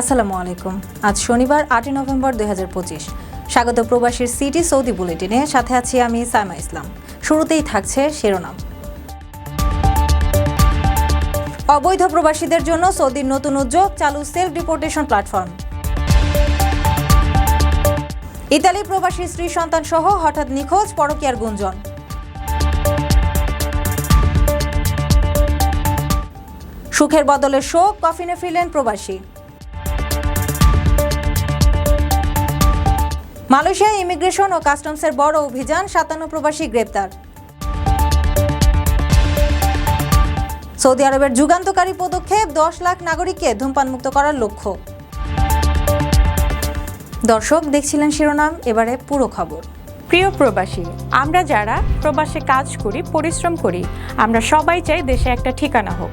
আসসালামু আলাইকুম। আজ শনিবার, আটই নভেম্বর দুই স্বাগত প্রবাসীর সিটি সৌদি বুলেটিনে, সাথে আছি আমি সাইমা ইসলাম। শুরুতেই থাকছে শিরোনাম। অবৈধ প্রবাসীদের জন্য সৌদির নতুন উদ্যোগ, চালু সেলফ ডিপোর্টেশন প্ল্যাটফর্ম। ইতালি প্রবাসী স্ত্রী সন্তান সহ হঠাৎ নিখোঁজ পরকীয়ার গুঞ্জন। সুখের বদলে শোক, কফিনে ফিরলেন প্রবাসী। মালয়েশিয়ায় ইমিগ্রেশন ও কাস্টমসের বড় অভিযান, সাতান্ন প্রবাসী গ্রেপ্তার। সৌদি আরবের যুগান্তকারী পদক্ষেপ, দশ লাখ নাগরিককে ধূমপানমুক্ত করার লক্ষ্য। দর্শক, দেখছিলেন শিরোনাম, এবারে পুরো খবর। প্রিয় প্রবাসী, আমরা যারা প্রবাসে কাজ করি, পরিশ্রম করি, আমরা সবাই চাই দেশে একটা ঠিকানা হোক।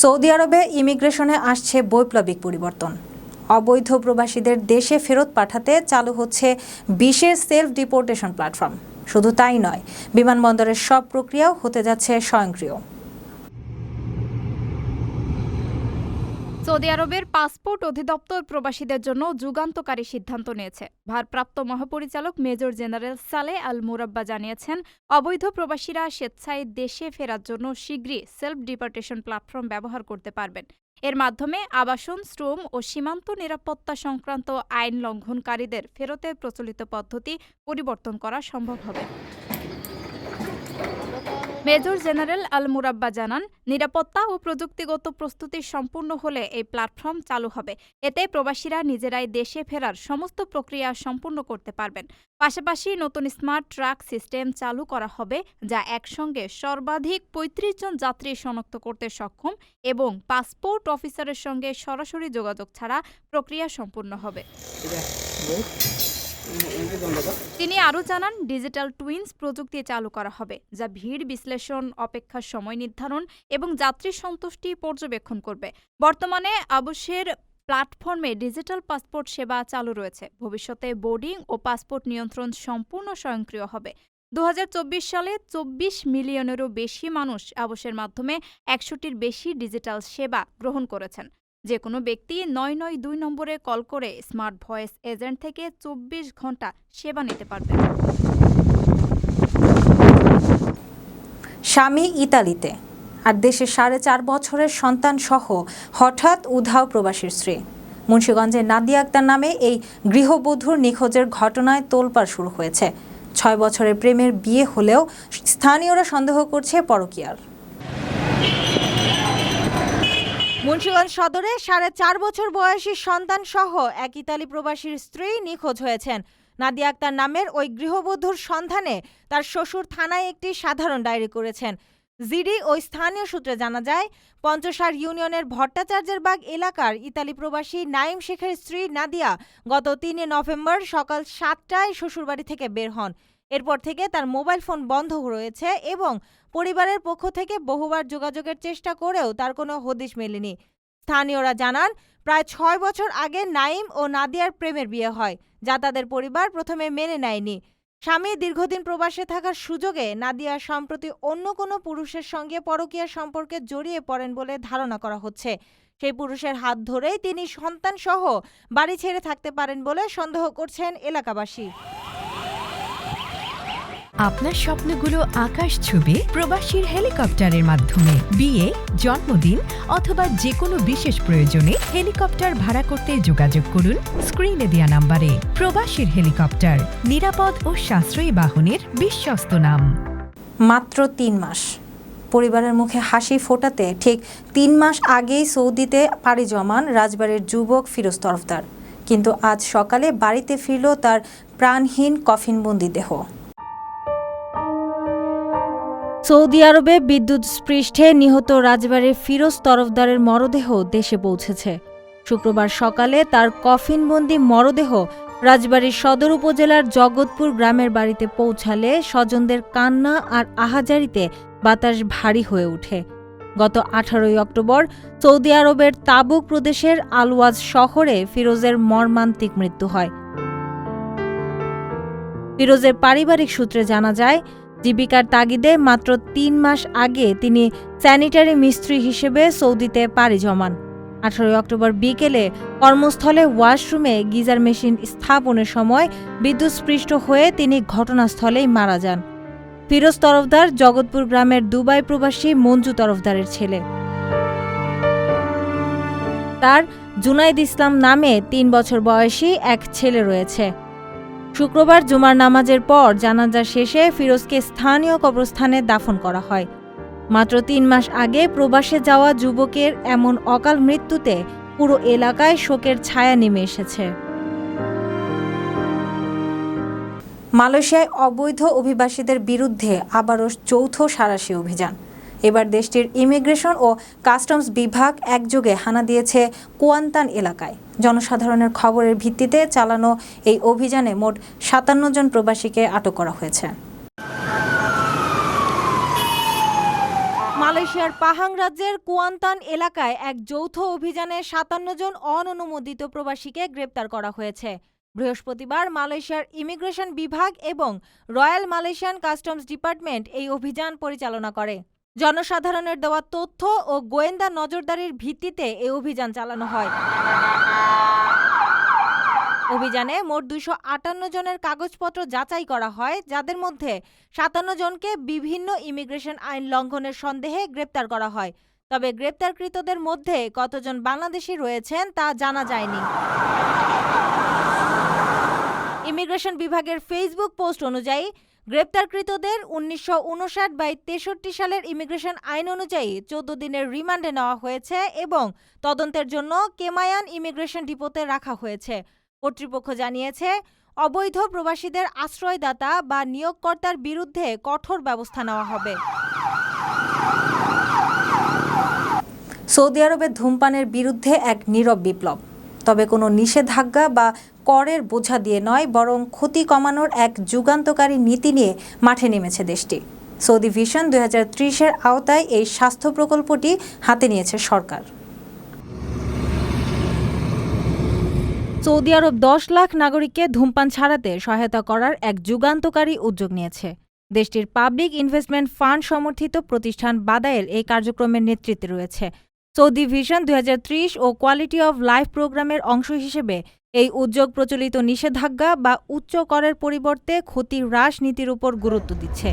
সৌদি আরবে ইমিগ্রেশনে আসছে বৈপ্লবিক পরিবর্তন। অবৈধ প্রবাসীদের দেশে ফেরত পাঠাতে চালু হচ্ছে বিশেষ সেলফ ডিপোর্টেশন প্ল্যাটফর্ম। শুধু তাই নয়, বিমানবন্দরের সব প্রক্রিয়াও হতে যাচ্ছে স্বয়ংক্রিয়। সৌদি আরবের পাসপোর্ট অধিদপ্তর প্রবাসীদের জন্য যুগান্তকারী সিদ্ধান্ত নিয়েছে। ভারপ্রাপ্ত মহাপরিচালক মেজর জেনারেল সালে আল মুরাব্বা জানিয়েছেন, অবৈধ প্রবাসীরা স্বেচ্ছায় দেশে ফেরার জন্য শীঘ্রই সেলফ ডিপার্টেশন প্ল্যাটফর্ম ব্যবহার করতে পারবেন। এর মাধ্যমে আবাসন, শ্রম ও সীমান্ত নিরাপত্তা সংক্রান্ত আইন লঙ্ঘনকারীদের ফেরতের প্রচলিত পদ্ধতি পরিবর্তন করা সম্ভব হবে। মেজর জেনারেল আল মুরাব্বা জানান, নিরাপত্তা ও প্রযুক্তিগত প্রস্তুতি সম্পূর্ণ হলে এই প্ল্যাটফর্ম চালু হবে। এতে প্রবাসীরা নিজেরাই দেশে ফেরার সমস্ত প্রক্রিয়া সম্পূর্ণ করতে পারবেন। পাশাপাশি নতুন স্মার্ট ট্রাক সিস্টেম চালু করা হবে, যা একসঙ্গে সর্বাধিক পঁয়ত্রিশ জন যাত্রী শনাক্ত করতে সক্ষম এবং পাসপোর্ট অফিসারের সঙ্গে সরাসরি যোগাযোগ ছাড়া প্রক্রিয়া সম্পূর্ণ হবে। তিনি আরও জানান, ডিজিটাল টুইন্স প্রযুক্তি চালু করা হবে, যা ভিড় বিশ্লেষণ অপেক্ষার সময় নির্ধারণ এবং যাত্রী সন্তুষ্টি পর্যবেক্ষণ করবে। বর্তমানে আবশ্যের প্ল্যাটফর্মে ডিজিটাল পাসপোর্ট সেবা চালু রয়েছে। ভবিষ্যতে বোর্ডিং ও পাসপোর্ট নিয়ন্ত্রণ সম্পূর্ণ স্বয়ংক্রিয় হবে। দু হাজার চব্বিশ সালে চব্বিশ মিলিয়নেরও বেশি মানুষ আবশ্যের মাধ্যমে একশোটির বেশি ডিজিটাল সেবা গ্রহণ করেছেন। যে কোনো ব্যক্তি নয় নয় দুই নম্বরে কল করে স্মার্ট ভয়েস এজেন্ট থেকে চব্বিশ ঘণ্টা সেবা নিতে পারবেন। স্বামী ইতালিতে, আর দেশে সাড়ে চার বছরের সন্তান সহ হঠাৎ উধাও প্রবাসীর স্ত্রী। মুন্সীগঞ্জের নাদিয়া আক্তার নামে এই গৃহবধূর নিখোঁজের ঘটনায় তোলপাড় শুরু হয়েছে। ছয় বছরের প্রেমের বিয়ে হলেও স্থানীয়রা সন্দেহ করছে পরকীয়ার। মুন্সিগঞ্জ সদরে সাড়ে চার বছর বয়সী সন্তান সহ এক ইতালি প্রবাসীর স্ত্রী নিখোঁজ হয়েছেন। নাদিয়া আক্তার নামের ওই গৃহবধূর সন্ধানে তার শ্বশুর থানায় একটি সাধারণ ডায়েরি করেছেন। জিডি ও স্থানীয় সূত্রে জানা যায়, পঞ্চসার ইউনিয়নের ভট্টাচার্যের বাগ এলাকার ইতালি প্রবাসী নাইম শেখের স্ত্রী নাদিয়া গত তিনে নভেম্বর সকাল সাতটায় শ্বশুরবাড়ি থেকে বের হন। এরপর থেকে তার মোবাইল ফোন বন্ধ রয়েছে এবং পরিবারের পক্ষ থেকে বহুবার যোগাযোগের চেষ্টা করেও তার কোনো হদিশ মেলেনি। স্থানীয়রা জানান, প্রায় ছয় বছর আগে নাইম ও নাদিয়ার প্রেমের বিয়ে হয়, যা তাদের পরিবার প্রথমে মেনে নেয়নি। স্বামী দীর্ঘদিন প্রবাসে থাকার সুযোগে নাদিয়া সম্প্রতি অন্য কোনো পুরুষের সঙ্গে পরকীয়া সম্পর্কে জড়িয়ে পড়েন বলে ধারণা করা হচ্ছে। সেই পুরুষের হাত ধরেই তিনি সন্তান সহ বাড়ি ছেড়ে থাকতে পারেন বলে সন্দেহ করছেন এলাকাবাসী। আপনার স্বপ্নগুলো আকাশ ছুবে প্রবাসীর হেলিকপ্টারের মাধ্যমে। বিয়ে, জন্মদিন অথবা যে কোনো বিশেষ প্রয়োজনে হেলিকপ্টার ভাড়া করতে যোগাযোগ করুন স্ক্রিনে দেওয়া নাম্বারে। প্রবাসীর হেলিকপ্টার, নিরাপদ ও সাশ্রয়ী বাহনের বিশ্বস্ত নাম। মাত্র তিন মাস। পরিবারের মুখে হাসি ফোটাতে ঠিক তিন মাস আগেই সৌদিতে পাড়ি জমান রাজবাড়ির যুবক ফিরোজ তরফদার। কিন্তু আজ সকালে বাড়িতে ফিরল তার প্রাণহীন কফিনবন্দি দেহ। সৌদি আরবে বিদ্যুৎ স্পৃষ্টে নিহত রাজবাড়ির ফিরোজ তরফদারের মরদেহ দেশে পৌঁছেছে। শুক্রবার সকালে তার কফিনবন্দি মরদেহ রাজবাড়ির সদর উপজেলার জগৎপুর গ্রামের বাড়িতে পৌঁছালে স্বজনদের কান্না আর আহাজারিতে বাতাস ভারী হয়ে ওঠে। গত আঠারোই অক্টোবর সৌদি আরবের তাবুক প্রদেশের আলওয়াজ শহরে ফিরোজের মর্মান্তিক মৃত্যু হয়। ফিরোজের পারিবারিক সূত্রে জানা যায় জীবিকার তাগিদে মাত্র তিন মাস আগে তিনি স্যানিটারি মিস্ত্রি হিসেবে সৌদিতে পাড়ি জমান। আঠারোই অক্টোবর বিকেলে কর্মস্থলে ওয়াশরুমে গিজার মেশিন স্থাপনের সময় বিদ্যুৎস্পৃষ্ট হয়ে তিনি ঘটনাস্থলেই মারা যান। ফিরোজ তরফদার জগৎপুর গ্রামের দুবাই প্রবাসী মঞ্জু তরফদারের ছেলে। তার জুনাইদ ইসলাম নামে তিন বছর বয়সী এক ছেলে রয়েছে। শুক্রবার জুমার নামাজের পর জানাজা শেষে ফিরোজকে স্থানীয় কবরস্থানে দাফন করা হয়। মাত্র তিন মাস আগে প্রবাসে যাওয়া যুবকের এমন অকাল মৃত্যুতে পুরো এলাকায় শোকের ছায়া নেমে এসেছে। মালয়েশিয়ায় অবৈধ অভিবাসীদের বিরুদ্ধে আবারও চৌথ সারাশি অভিযান। এবার দেশটির ইমিগ্রেশন ও কাস্টমস বিভাগ একযোগে হানা দিয়েছে কুয়ান্তান এলাকায়। জনসাধারণের খবরের ভিত্তিতে চালানো এই অভিযানে মোট সাতান্ন জন প্রবাসীকে আটক করা হয়েছে। মালয়েশিয়ার পাহাং রাজ্যের কুয়ান্তান এলাকায় এক যৌথ অভিযানে সাতান্ন জন অননুমোদিত প্রবাসীকে গ্রেপ্তার করা হয়েছে। বৃহস্পতিবার মালয়েশিয়ার ইমিগ্রেশন বিভাগ এবং রয়্যাল মালয়েশিয়ান কাস্টমস ডিপার্টমেন্ট এই অভিযান পরিচালনা করে। জনসাধারণের দেওয়া তথ্য ও গোয়েন্দা নজরদারির ভিত্তিতে এই অভিযান চালানো হয়। অভিযানে মোট দুইশো আটান্ন জনের কাগজপত্র যাচাই করা হয়, যাদের মধ্যে সাতান্ন জনকে বিভিন্ন ইমিগ্রেশন আইন লঙ্ঘনের সন্দেহে গ্রেপ্তার করা হয়। তবে গ্রেপ্তারকৃতদের মধ্যে কতজন বাংলাদেশি রয়েছেন তা জানা যায়নি। ইমিগ্রেশন বিভাগের ফেসবুক পোস্ট অনুযায়ী গ্রেপ্তারকৃতদের উনিশশো উনষাট বাই তেষট্টি সালের ইমিগ্রেশন আইন অনুযায়ী চোদ্দ দিনের রিমান্ডে নেওয়া হয়েছে এবং তদন্তের জন্য কেমায়ান ইমিগ্রেশন ডিপোতে রাখা হয়েছে। কর্তৃপক্ষ জানিয়েছে, অবৈধ প্রবাসীদের আশ্রয়দাতা বা নিয়োগকর্তার বিরুদ্ধে কঠোর ব্যবস্থা নেওয়া হবে। সৌদি আরবে ধূমপানের বিরুদ্ধে এক নীরব বিপ্লব। তবে কোনো নিষেধাজ্ঞা বা করের বোঝা দিয়ে নয়, বরং ক্ষতি কমানোর এক যুগান্তকারী নীতি নিয়ে মাঠে নেমেছে দেশটি। সৌদি ভিশন দুই হাজার আওতায় এই স্বাস্থ্য প্রকল্পটি হাতে নিয়েছে সরকার। সৌদি আরব দশ লাখ নাগরিককে ধূমপান ছাড়াতে সহায়তা করার এক যুগান্তকারী উদ্যোগ নিয়েছে। দেশটির পাবলিক ইনভেস্টমেন্ট ফান্ড সমর্থিত প্রতিষ্ঠান বাদায়েল এই কার্যক্রমের নেতৃত্বে রয়েছে। সৌদি ভিশন দুই হাজার ত্রিশ ও কোয়ালিটি অব লাইফ প্রোগ্রামের অংশ হিসেবে এই উদ্যোগ প্রচলিত নিষেধাজ্ঞা বা উচ্চ করের পরিবর্তে ক্ষতি হ্রাস নীতির উপর গুরুত্ব দিচ্ছে।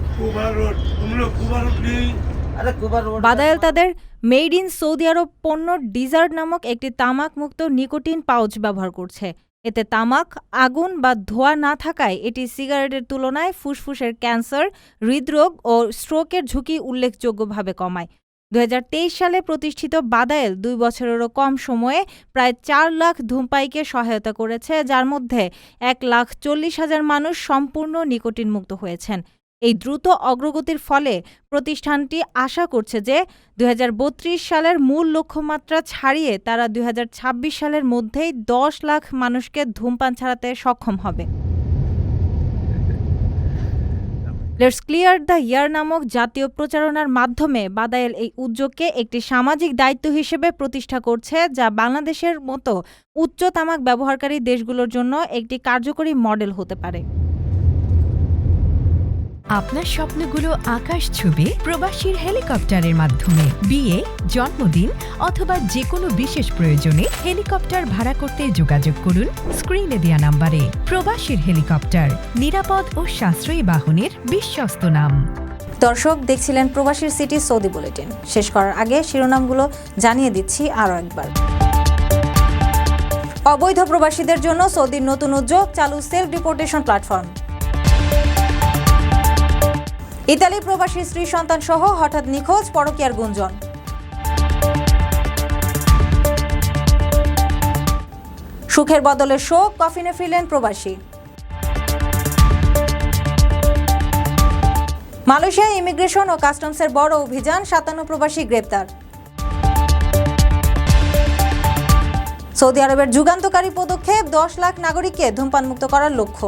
বাদায়েল তাদের মেড ইন সৌদি আরব পণ্য ডিজার্ট নামক একটি তামাক মুক্ত নিকোটিন পাউচ ব্যবহার করছে। এতে তামাক আগুন বা ধোয়া না থাকায় এটি সিগারেটের তুলনায় ফুসফুসের ক্যান্সার হৃদরোগ ও স্ট্রোকের ঝুঁকি উল্লেখযোগ্যভাবে কমায়। দুই হাজার তেইশ সালে প্রতিষ্ঠিত বাদায়েল দুই বছরেরও কম সময়ে প্রায় চার লাখ ধূমপাইকে সহায়তা করেছে, যার মধ্যে এক লাখ চল্লিশ হাজার মানুষ সম্পূর্ণ নিকোটিন মুক্ত হয়েছেন। এই দ্রুত অগ্রগতির ফলে প্রতিষ্ঠানটি আশা করছে যে দু হাজার বত্রিশ সালের মূল লক্ষ্যমাত্রা ছাড়িয়ে তারা দুই হাজার ছাব্বিশ সালের মধ্যেই দশ লাখ মানুষকে ধূমপান ছাড়াতে সক্ষম হবে। লেটস ক্লিয়ার দ্য ইয়ার নামক জাতীয় প্রচারণার মাধ্যমে বাদায়েল এই উদ্যোগকে একটি সামাজিক দায়িত্ব হিসেবে প্রতিষ্ঠা করছে, যা বাংলাদেশের মতো উচ্চ তামাক ব্যবহারকারী দেশগুলোর জন্য একটি কার্যকরী মডেল হতে পারে। আপনার স্বপ্নগুলো আকাশ ছুবে প্রবাসীর হেলিকপ্টারের মাধ্যমে। বিয়ে, জন্মদিন অথবা যে কোনো বিশেষ প্রয়োজনে হেলিকপ্টার ভাড়া করতে যোগাযোগ করুন স্ক্রিনে দেয়া নাম্বারে। প্রবাসীর হেলিকপ্টার, নিরাপদ ও সাশ্রয়ী বাহনের বিশ্বস্ত নাম। দর্শক, দেখছিলেন প্রবাসীর সিটি সৌদি বুলেটিন। শেষ করার আগে শিরোনামগুলো জানিয়ে দিচ্ছি আরও একবার। অবৈধ প্রবাসীদের জন্য সৌদির নতুন উদ্যোগ, চালু সেলফ ডিপোর্টেশন প্ল্যাটফর্ম ইতালি প্রবাসী স্ত্রী সন্তান সহ হঠাৎ নিখোঁজ পরকীয়ার গুঞ্জন। সুখের বদলে শোক, কফিনে ফিরলেন প্রবাসী। মালয়েশিয়া ইমিগ্রেশন ও কাস্টমসের বড় অভিযান, সাতান্ন প্রবাসী গ্রেপ্তার। সৌদি আরবের যুগান্তকারী পদক্ষেপ, দশ লাখ নাগরিককে ধূমপানমুক্ত করার লক্ষ্য।